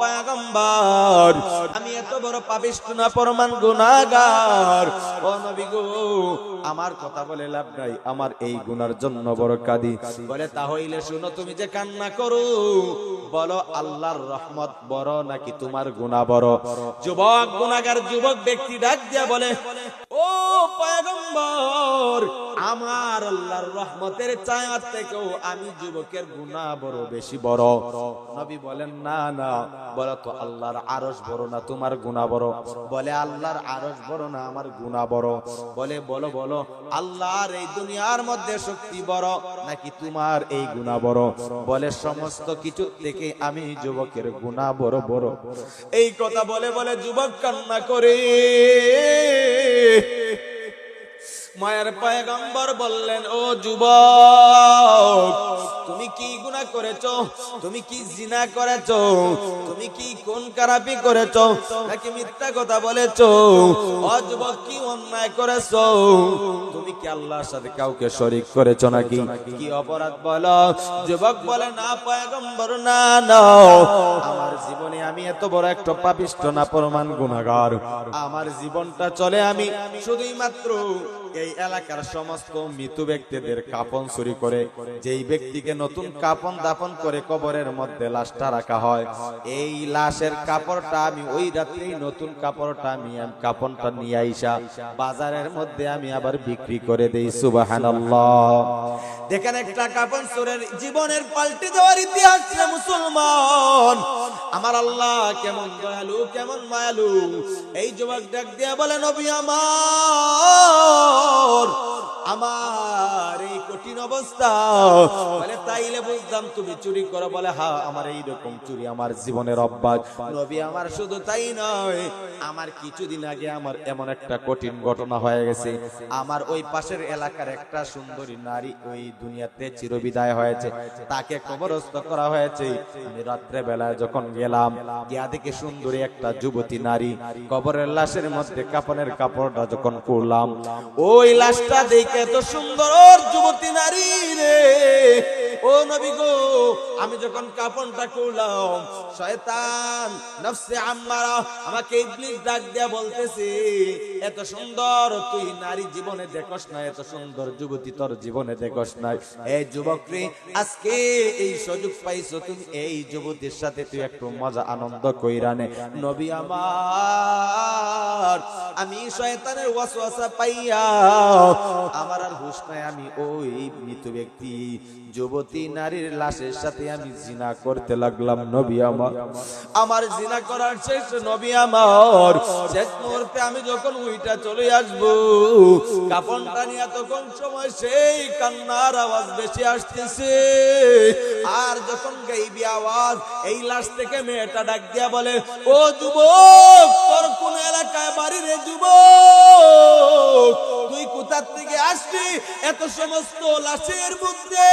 পয়গম্বর আমি এত বড় না পরমান গুনাহগার ও নবী গো আমার কথা বলে লাভ নাই, আমার এই গুনার জন্য বড় কাঁদি। বলে তা হইলে শুনো, তুমি যে কান্না করো, বলো, আল্লাহর রহমত বড় নাকি তোমার গুনাহ বড়? যুবক গুনাহগার যুবক ব্যক্তি ডাক দিয়া বলে, ও আমার আল্লাহর রহমতের ছায়ার থেকেও আমি যুবকের গুনাহ বড় বেশি বড়। নবী বলেন, না না, বলে তো আল্লাহর আরস বড় না তোমার গুণা বড়? বলে, আল্লাহর আরস বড় না আমার গুণা বড়? বলে, বলো বলো, আল্লাহর এই দুনিয়ার মধ্যে শক্তি বড় নাকি তোমার এই গুণা বড়? বলে, সমস্ত কিছু থেকে আমি যুবকের গুণা বড় বড়। এই কথা বলে বলে, যুবক কান্না করে। মায়ের পায়গাম্বর বললেন ও যুবক তুমি কি গুনাহ করেছ? তুমি কি জিনা করেছ? তুমি কি কোন খারাপি করেছ? নাকি মিথ্যা কথা বলেছ? ও যুবক কি অন্যায় করেছ? তুমি কি আল্লাহর সাথে কাউকে শরীক করেছ নাকি? কি অপরাধ বলো? যুবক বলে, না পয়গম্বর, না না। আমার জীবনে আমি এত বড় একটা পাপিষ্ট না প্রমাণ গুনাহগার। আমার জীবনটা চলে আমি শুধুই মাত্র এই এলাকার সমস্ত মৃত ব্যক্তিদের কাপন চুরি করে, যেই ব্যক্তিকে নতুন কাপন দাপন করে কবরের মধ্যে লাশটা রাখা হয়। এই লাশের কাপড়টা আমি ওই রাত্রেই নতুন কাপড়টা আমি কাপনটা নিয়ে আইসা বাজারের মধ্যে আমি আবার বিক্রি করে দেই, সুবহানাল্লাহ। দেখেন একটা কাপন সুরের জীবনের পাল্টে দেওয়ার ইতিহাস মুসলমান। আমার আল্লাহ কেমন দয়ালু, কেমন মায়ালু? এই যুবক ডাক দিয়া বলে, নবী আমার আমার এই কঠিন অবস্থা। বলে, তাইলে বুঝলাম তুমি চুরি করো। বলে, হা, আমার এই রকম চুরি আমার জীবনের অভ্যাস। নবী আমার শুধু তাই নয়, আমার কিছুদিন আগে আমার এমন একটা কঠিন ঘটনা হয়ে গেছে। আমার ওই পাশের এলাকার একটা সুন্দরী নারী ওই দুনিয়াতে চিরবিদায় হয়েছে। তাকে কবরস্থ করা হয়েছে। আমি রাত্রে বেলায় যখন গেলাম। গিয়া দেখে সুন্দরী একটা যুবতী নারী কবরের লাশের মধ্যে কাপনের কাপড়টা যখন করলাম ওই লাশটা দেখে তো সুন্দর যুবতী নারী রে! ও নবী গো, আমি যখন কাপনটা করলাম, শয়তান, নফসে আম্মারা আমাকে ইবলিস ডাক দিয়া বলতেছে, এত সুন্দর তুই নারী জীবনে দেখস না, এত সুন্দর যুবতী তোর জীবনে দেখস না। এই যুবক রে, আজকে এই সুযোগ পাইছো তুমি, এই যুবতীর সাথে তুই একটু মজা, আনন্দ কইরা নে। নবী আমার, আমি শয়তানের ওয়াসওয়াসা পাইয়া, আমার আর হুশ নাই, আমি ওই মৃত ব্যক্তি, যুবতী নারীর লাশের সাথে আমি জিনা করতে লাগলাম, নবী আমার। আমার জিনা করার শেষ নবী আমার। শেষ মুহূর্তে আমি যখন উইটা চলে আসব কাপনটা নিয়ে তখন সময় সেই কান্নার আওয়াজ বেশি আসতেছে। আর যখন গাইবি আওয়াজ, এই লাশ থেকে মেয়েটা ডাক দিয়া বলে, ও যুবক, তোর কোন এলাকায় বাড়ি রে যুবক? তুই কোথা থেকে আসলি এত সমস্ত লাশের মধ্যে।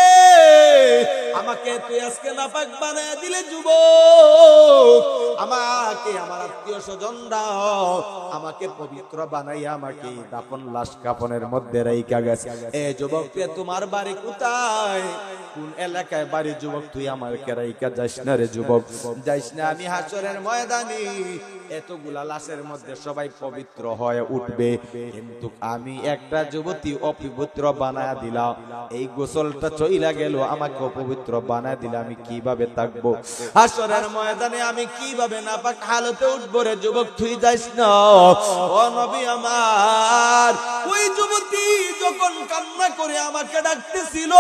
আমাকে তুই আজকে নাপাক বানায় দিলে, যুবক। আমাকে, আমার আত্মীয় স্বজনরা, আমাকে পবিত্র বানাইয়া আমাকে দাপন লাশ কাপনের মধ্যে রাইকা গেছে। এ যুবক তোমার বাড়ি কোথায়? কোন এলাকায় বাড়ি যুবক, তুই আমার কেরাইকা যাইস না রে যুবক? যাইস না, আমি হাসরের ময়দানে এতগুলা লাশের মধ্যে সবাই পবিত্র হয়ে উঠবে। কিন্তু আমি একটা যুবতী অপবিত্র বানায় দিলাম। এই গোসলটা চইলা গেল, আমাকে অপবিত্র বানায় দিলে আমি কীভাবে থাকব? হাসরের ময়দানে আমি কীভাবে নাপাক হালতে উঠবো রে যুবক, তুই যাইস না? ও নবী আমার, ওই যুবতী যখন কান্না করে আমাকে ডাকতেছিল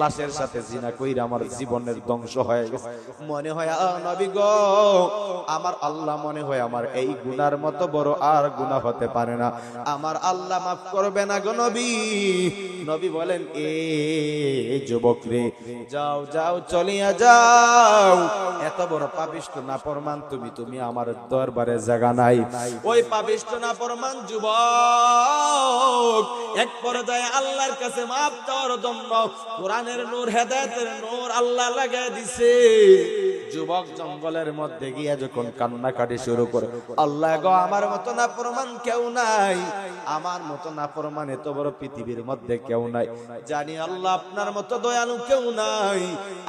লাশের সাথে জিনা কইরা আমার জীবনের ধ্বংস হয়ে গেছে। মনে হয় নবী গো, আমার আল্লাহ মনে হয় আমার এই গুনার মতো বড় আর গুনাহ হতে পারে না। আমার আল্লাহ মাফ করবে না গো নবী। নবী বলেন যুবক রে যাও যাও, চলিয়া যাও। এত বড় পাপিষ্ট না প্রমাণ তুমি তুমি আমার দরবারে জায়গা নাই। ওই পাপিষ্ট না প্রমাণ যুবক, এক পর্যায়ে আল্লাহর কাছে মাপ দেওয়ার জন্য কোরআনের নূর, হেদায়েতের নূর আল্লাহ লাগাই দিছে। যুবক জঙ্গলের মধ্যে গিয়ে যখন কান্নাকাটি শুরু করে, আল্লাহ গো, আমার মতো না প্রমাণ কেউ নাই। আমার মতো না প্রমাণ এত বড় পৃথিবীর মধ্যে কেউ নাই। জানি আল্লাহ আপনার মতো দয়ালু কেউ নাই।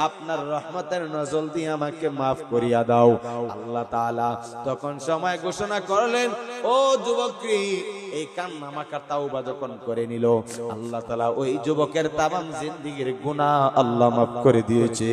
আপনার রহমতের নজল দিয়ে আমাকে মাফ করিয়া দাও। আল্লাহ তাআলা তখন সময় ঘোষণা করলেন, ও যুবকী, এই কান্না মাকার তাওবা যখন করে নিল, আল্লাহ তাআলা ওই যুবকের তামাম জিন্দিগির গুনাহ আল্লাহ মাফ করে দিয়েছে।